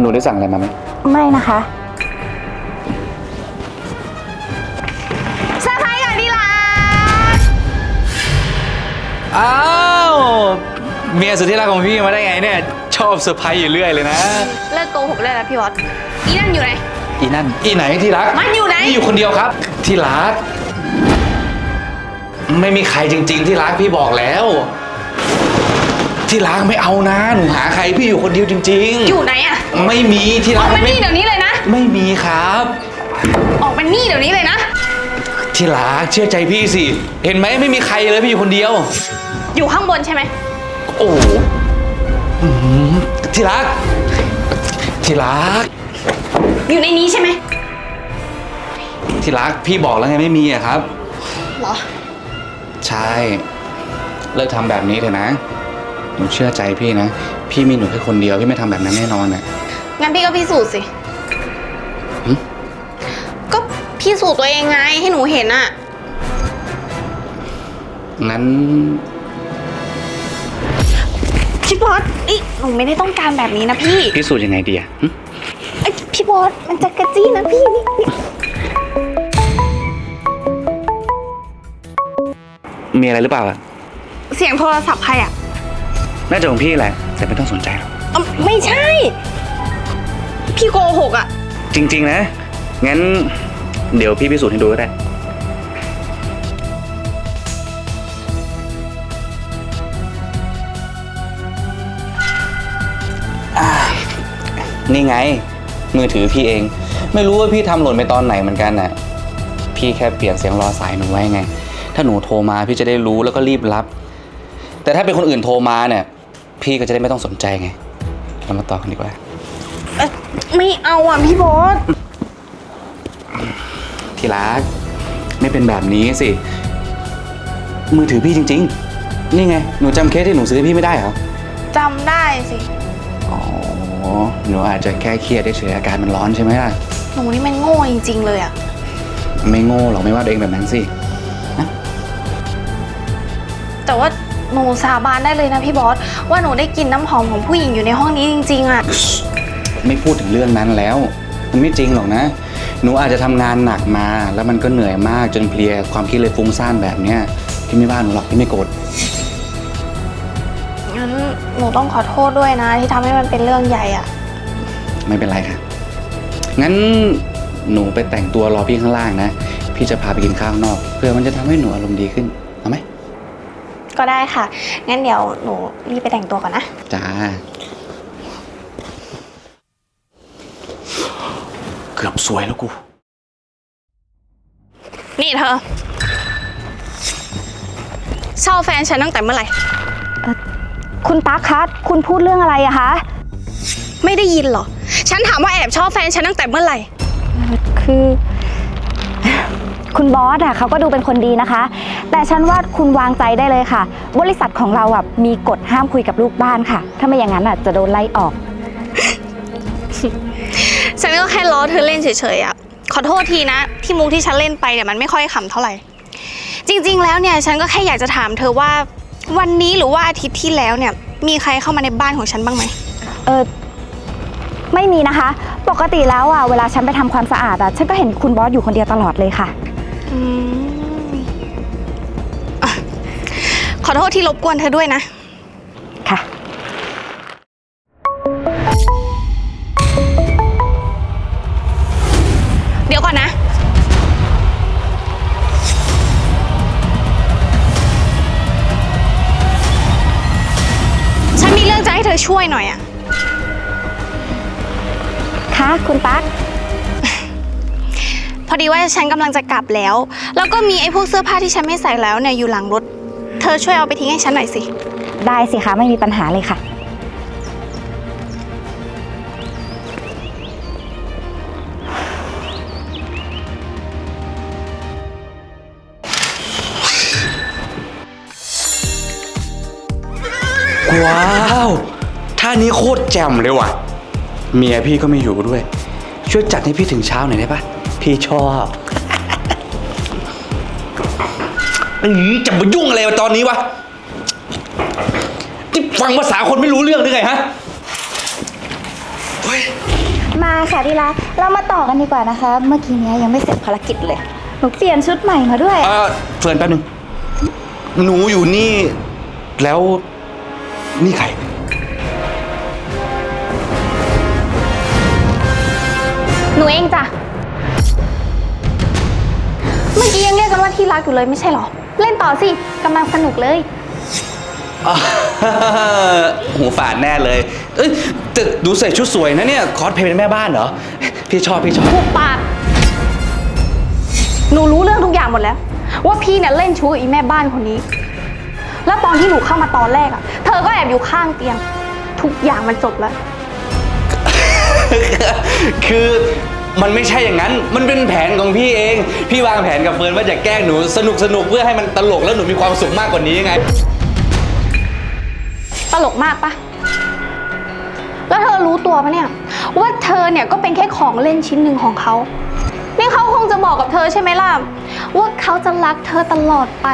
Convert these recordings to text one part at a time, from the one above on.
หนูได้สั่งอะไรมาไหมไม่นะคะเซอร์ไพรส์ค่ะที่รักอ้าวเมียสุดที่รักของพี่มาได้ไงเนี่ย ชอบเซอร์ไพรส์อยู่เรื่อยเลยนะ เลิกโกหกเลยนะพี่วอตอีนั่นอยู่ไหน อีนั่น อีไหนที่รักมันอยู่ไหน พี่อยู่คนเดียวครับ ที่รัก ไม่มีใครจริง ๆ ที่รักพี่บอกแล้ว ที่รักไม่เอานะหนูหาใครพี่อยู่คนเดียวจริง อยู่ไหนอะๆ ไม่มีที่อรัอกกมาไม่นี่เดี๋ยวนี้เลยนะ ไม่มีครับ ออกมานี่เดี๋ยวนี้เลยนะ ที่รักเชื่อใจพี่สิ เห็นไหมไม่มีใครเลยพี่อยู่คนเดียว อยู่ข้างบนใช่ไหม โอ้โหอื้อหือที่รัก ที่รัก อยู่ในนี้ใช่ไหมที่รักพี่บอกแล้วไงไม่มีอะครับ เหรอ ใช่ เลิกทำแบบนี้เถอะนะ หนูเชื่อใจพี่นะ พี่มีหนูแค่คนเดียวพี่ไม่ทำแบบนั้นแน่นอนน่ะ งั้นพี่ก็พิสูจน์สิหึ ก็พิสูจน์ตัวเองไงให้หนูเห็นอะงั้นพี่บอสอีหนูไม่ได้ต้องการแบบนี้นะพี่พิสูจน์ยังไงดีอะหึเอ้ยพี่บอสมันจะกระจี้นะพี่นี่นี่มีอะไรหรือเปล่าอะเสียงโทรศัพท์ใครอะ น่าจะของพี่แหละ แต่ไม่ต้องสนใจหรอกเอ้าไม่ใช่ พี่โกหกอะจริง ๆ นะ งั้น เดี๋ยวพี่พิสูจน์ให้ดูก็ได้อ่านี่ไง มือถือพี่เอง ไม่รู้ว่าพี่ทำหล่นไปตอนไหนเหมือนกันน่ะ พี่แค่เปลี่ยนเสียงรอสายหนูไว้ไง ถ้าหนูโทรมาพี่จะได้รู้แล้วก็รีบรับ แต่ถ้าเป็นคนอื่นโทรมาเนี่ย พี่ก็จะได้ไม่ต้องสนใจไง เรามาต่อกันดีกว่า เอ้ยไม่เอาอะพี่บอสที่รัก ไม่เป็นแบบนี้สิ มือถือพี่จริง ๆ นี่ไง หนูจำเคสที่หนูซื้อให้พี่ไม่ได้เหรอ จำได้สิ อ๋อ หนูอาจจะแค่เครียดเฉยๆอาการมันร้อนใช่ไหมล่ะ หนูนี่มันโง่จริง ๆ เลยอะไม่โง่หรอกไม่ว่าตัวเองแบบนั้นสิ แต่ว่า หนูสาบานได้เลยนะพี่บอส ว่าหนูได้กลินน้ำหอมของผู้หญิงอยู่ในห้องนี้จริงๆอะไม่พูดถึงเรื่องนั้นแล้ว มันไม่จริงหรอกนะ หนูอาจจะทำงานหนักมา แล้วมันก็เหนื่อยมากจนเพลียความคิดเลยฟุ้งซ่านแบบเนี้ยพี่ไม่ว่าหนูหรอกพี่ไม่โกรธงั้นหนูต้องขอโทษด้วยนะ ที่ทำให้มันเป็นเรื่องใหญ่อะไม่เป็นไรค่ะ งั้นหนูไปแต่งตัวรอพี่ข้างล่างนะ พี่จะพาไปกินข้าวนอก เพื่อมันจะทำให้หนูอารมณ์ดีขึ้น เอาไหม ก็ได้ค่ะ งั้นเดี๋ยวหนูรีบไปแต่งตัวก่อนนะ จ้า เกือบสวยแล้วกู นี่เธอชอบแฟนฉันตั้งแต่เมื่อไหร่ คุณตั๊กคะ คุณพูดเรื่องอะไรอะคะ ไม่ได้ยินเหรอ ฉันถามว่าแอบชอบแฟนฉันตั้งแต่เมื่อไหร่ คือ คุณบอสอะเขาก็ดูเป็นคนดีนะคะ แต่ฉันว่าคุณวางใจได้เลยค่ะ บริษัทของเราอะมีกฎห้ามคุยกับลูกบ้านค่ะ ถ้าไม่อย่างนั้นอะจะโดนไล่ออก ฉันก็แค่ล้อเธอเล่นเฉยๆอะขอโทษทีนะ ที่มุกที่ฉันเล่นไปเนี่ยมันไม่ค่อยขำเท่าไหร่ จริง ๆ แล้วเนี่ยฉันก็แค่อยากจะถามเธอว่าวันนี้หรือว่าอาทิตย์ที่แล้วเนี่ย มีใครเข้ามาในบ้านของฉันบ้างไหม เออไม่มีนะคะ ปกติแล้วอะเวลาฉันไปทำความสะอาดอะฉันก็เห็นคุณบอสอยู่คนเดียวตลอดเลยค่ะ อืม ขอโทษที่รบกวนเธอด้วยนะ ค่ะ เดี๋ยวก่อนนะ ฉันมีเรื่องจะให้เธอช่วยหน่อยอะค่ะคุณตั๊กพอดีว่าฉันกำลังจะกลับแล้ว แล้วก็มีไอ้พวกเสื้อผ้าที่ฉันไม่ใส่แล้วเนี่ยอยู่หลังรถ เธอช่วยเอาไปทิ้งให้ฉันหน่อยสิ ได้สิคะไม่มีปัญหาเลยค่ะ ว้าวท่านี้โคตรแจ่มเลยว่ะ เมียพี่ก็ไม่อยู่ด้วย ช่วยจัดให้พี่ถึงเช้าหน่อยได้ปะพี่ชอบ อื้อจะมายุ่งอะไรตอนนี้วะที่ฟังภาษาคนไม่รู้เรื่องหรือไงฮะเฮ้ยค่ะที่รักเรามาต่อกันดีกว่านะคะ เมื่อกี้เนี้ยยังไม่เสร็จภารกิจเลย หนูเปลี่ยนชุดใหม่มาด้วย เออเฟิร์นแป๊บนึง หนูอยู่นี่แล้วนี่ใคร หนูเองจ้ะ เมื่อกี้ยังเรียกกันว่าที่รักอยู่เลยไม่ใช่เหรอ เล่นต่อสิกำลังสนุกเลย อ่า หูฝาดแน่เลย เอ้ยแต่ดูใส่ชุดสวยนะเนี่ย คอสเพลย์เป็นแม่บ้านเหรอ พี่ชอบพี่ชอบผูกปาก หนูรู้เรื่องทุกอย่างหมดแล้ว ว่าพี่เนี่ยเล่นชู้กับอีแม่บ้านคนนี้ แล้วตอนที่หนูเข้ามาตอนแรกอะเธอก็แอบอยู่ข้างเตียง ทุกอย่างมันจบแล้ว คือ มันไม่ใช่อย่างนั้น มันเป็นแผนของพี่เอง พี่วางแผนกับเฟิร์นว่าจะแกล้งหนูสนุกสนุกเพื่อให้มันตลกแล้วหนูมีความสุขมากกว่านี้ไง ตลกมากปะแล้วเธอรู้ตัวปะเนี่ย ว่าเธอเนี่ยก็เป็นแค่ของเล่นชิ้นหนึ่งของเขา นี่เขาคงจะบอกกับเธอใช่ไหมล่ะ ว่าเขาจะรักเธอตลอดไป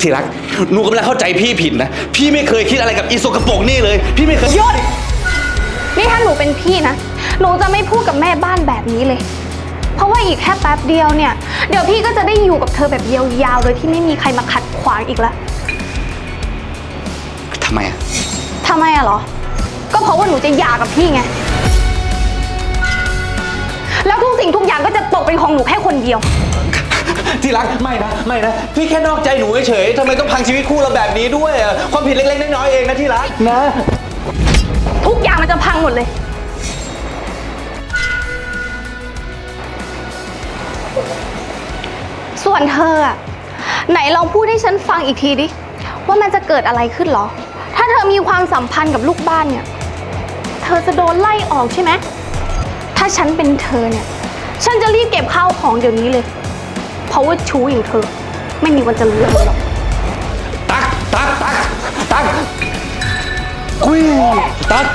ที่รัก หนูกำลังเข้าใจพี่ผิดนะ พี่ไม่เคยคิดอะไรกับอีโซกระโปรงนี่เลย พี่ไม่เคย หยุด นี่ถ้าหนูเป็นพี่นะ หนูจะไม่พูดกับแม่บ้านแบบนี้เลย เพราะว่าอีกแค่แป๊บเดียวเนี่ย เดี๋ยวพี่ก็จะได้อยู่กับเธอแบบยาวๆ โดยที่ไม่มีใครมาขัดขวางอีกแล้วทำไมอะทำไมอะเหรอ ก็เพราะว่าหนูจะหย่ากับพี่ไง แล้วทุกสิ่งทุกอย่างก็จะตกเป็นของหนูแค่คนเดียว ที่รักไม่นะไม่นะ พี่แค่นอกใจหนูเฉยๆทำไมต้องพังชีวิตคู่เราแบบนี้ด้วยอะความผิดเล็กๆน้อยๆเองนะที่รักนะ ทุกอย่างมันจะพังหมดเลย ส่วนเธออะไหนลองพูดให้ฉันฟังอีกทีดิ ว่ามันจะเกิดอะไรขึ้นเหรอ ถ้าเธอมีความสัมพันธ์กับลูกบ้านเนี่ย เธอจะโดนไล่ออกใช่ไหม ถ้าฉันเป็นเธอเนี่ย ฉันจะรีบเก็บข้าวของเดี๋ยวนี้เลย เพราะว่าชู้อย่างเธอ ไม่มีวันจะเลือกหรอก ตักตักตักตัก อุ้ยตัก